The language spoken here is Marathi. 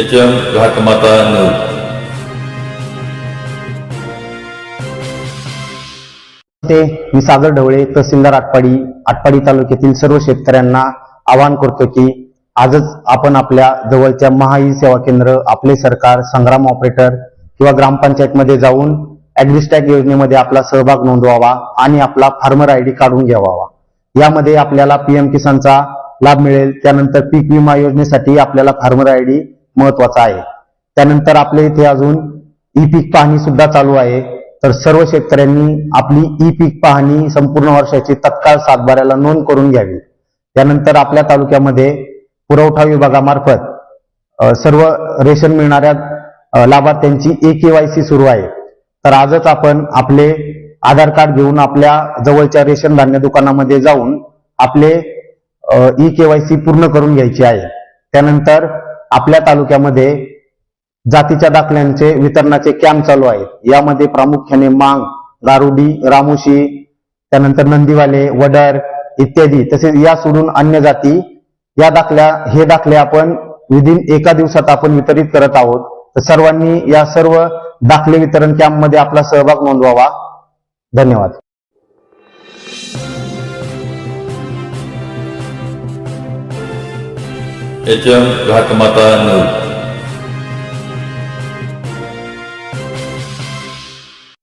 एच एम घाटमाता न्यूज ते मी सागर ढवळे तहसीलदार आटपाडी आटपाडी तालुक्यातील सर्व शेतकऱ्यांना आवाहन करतो की आजच आपण आपल्या जवळच्या महाई सेवा केंद्र आपले सरकार संग्राम ऑपरेटर किंवा ग्रामपंचायतमध्ये जाऊन ॲग्रिस्टॅक योजनेमध्ये आपला सहभाग नोंदवावा आणि आपला फार्मर आय डी काढून घ्यावा यामध्ये आपल्याला पीएम किसानचा लाभ मिळेल. त्यानंतर पीक विमा योजनेसाठी आपल्याला फार्मर आय डी महत्त्वाचा आहे. त्यानंतर आपल्या इथे अजून ई पीक पाहणी सुद्धा चालू आहे. तर सर्व शेतकऱ्यांनी आपली ई पीक पाहणी संपूर्ण वर्षाची तत्काळ सातबाऱ्याला नोंद करून घ्यावी. त्यानंतर आपल्या तालुक्यामध्ये पुरवठा विभागामार्फत सर्व रेशन मिळणाऱ्या लाभार्थ्यांची ए केवायसी सुरू आहे. तर आजच आपण आपले आधार कार्ड घेऊन आपल्या जवळच्या रेशन धान्य दुकानामध्ये जाऊन आपले ई केवायसी पूर्ण करून घ्यायची आहे. त्यानंतर आपल्या तालुक्यामध्ये जातीच्या दाखल्यांचे वितरणाचे कॅम्प चालू आहेत. यामध्ये प्रामुख्याने मांग गारुडी रामुशी त्यानंतर नंदीवाले वडर इत्यादी. तसेच या सोडून अन्य जाती या दाखल्या हे दाखले आपण विदिन एका दिवसात आपण वितरित करत आहोत. तर सर्वांनी या सर्व दाखले वितरण कॅम्पमध्ये आपला सहभाग नोंदवावा. धन्यवाद. H M Ghatmata news.